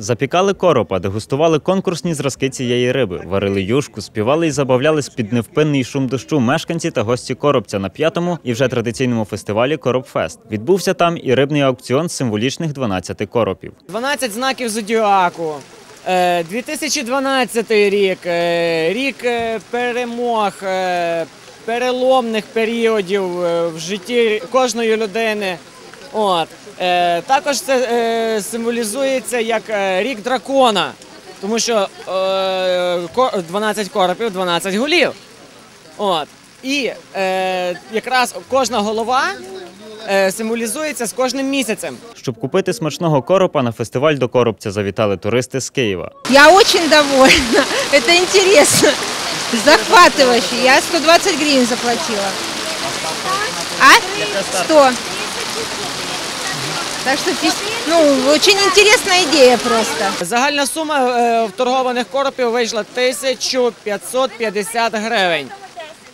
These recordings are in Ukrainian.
Запікали коропа, дегустували конкурсні зразки цієї риби, варили юшку, співали і забавлялись під невпинний шум дощу мешканці та гості коробця на п'ятому і вже традиційному фестивалі Коропфест. Відбувся там і рибний аукціон символічних 12 коропів. 12 знаків зодіаку. Е, 2012 рік, е, рік е, перемог, е, переломних періодів е, в житті кожної людини. От. Е, Також це е, символізується як е, рік дракона, тому що е, ко- 12 коропів, 12 голів. От. І е, якраз кожна голова е, символізується з кожним місяцем. Щоб купити смачного коропа, на фестиваль до коробця завітали туристи з Києва. Я очень довольна. Это интересно. Захватывающе. Я 120 гривен заплатила. А? 100. Так что, пис- ну, очень интересная идея просто. Загальна сума е, вторгованих коропів вийшла 1550 гривень.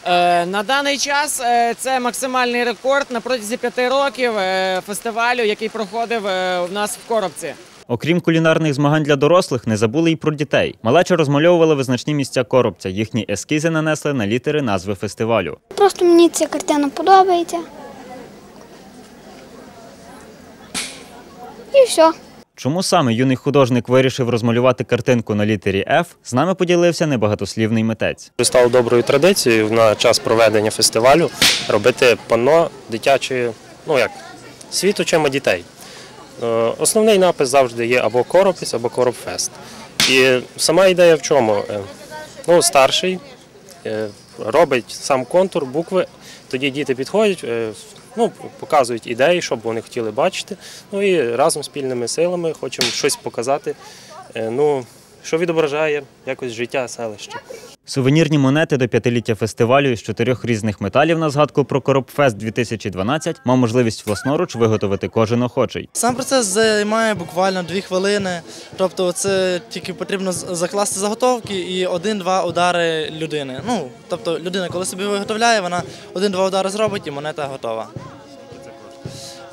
Е, на даний час е, це максимальний рекорд на протязі п'яти років е, фестивалю, який проходив е, у нас в коробці. Окрім кулінарних змагань для дорослих, не забули й про дітей. Малеча розмальовували визначні місця коробця. Їхні ескізи нанесли на літери назви фестивалю. Просто мені ця картина подобається. І все. Чому саме юний художник вирішив розмалювати картинку на літері F, з нами поділився небагатослівний митець. Стало доброю традицією на час проведення фестивалю робити панно дитячої, ну як, світочами дітей. Е, Основний напис завжди є або коропець, або коропфест. І сама ідея в чому? Е, Ну, старший е, робить сам контур, букви, тоді діти підходять, е, ну, показують ідеї, що б вони хотіли бачити. Ну і разом спільними силами хочемо щось показати, е, ну, що відображає якось життя селища. Сувенірні монети до п'ятиліття фестивалю із чотирьох різних металів на згадку про Коробфест 2012 мав можливість власноруч виготовити кожен охочий. Сам процес займає буквально дві хвилини. Тобто, це тільки потрібно з- закласти заготовки і один-два удари людини. Ну, тобто, людина, коли собі виготовляє, вона один-два удари зробить і монета готова.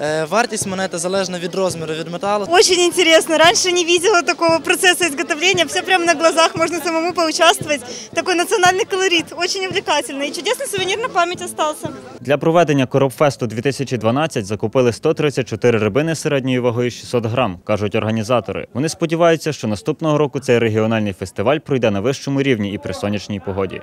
Е, Вартість монети залежна від розміру від металу. Очень интересно. Раньше не видела такого процесса изготовления. Все прямо на глазах, можно самому поучаствовать. Такой национальный колорит, очень увлекательно. И чудесный сувенир на память остался. Для проведення Коробфесту 2012 закупили 134 рибини середньою вагою 600 грам, кажуть організатори. Вони сподіваються, що наступного року цей регіональний фестиваль пройде на вищому рівні і при сонячній погоді.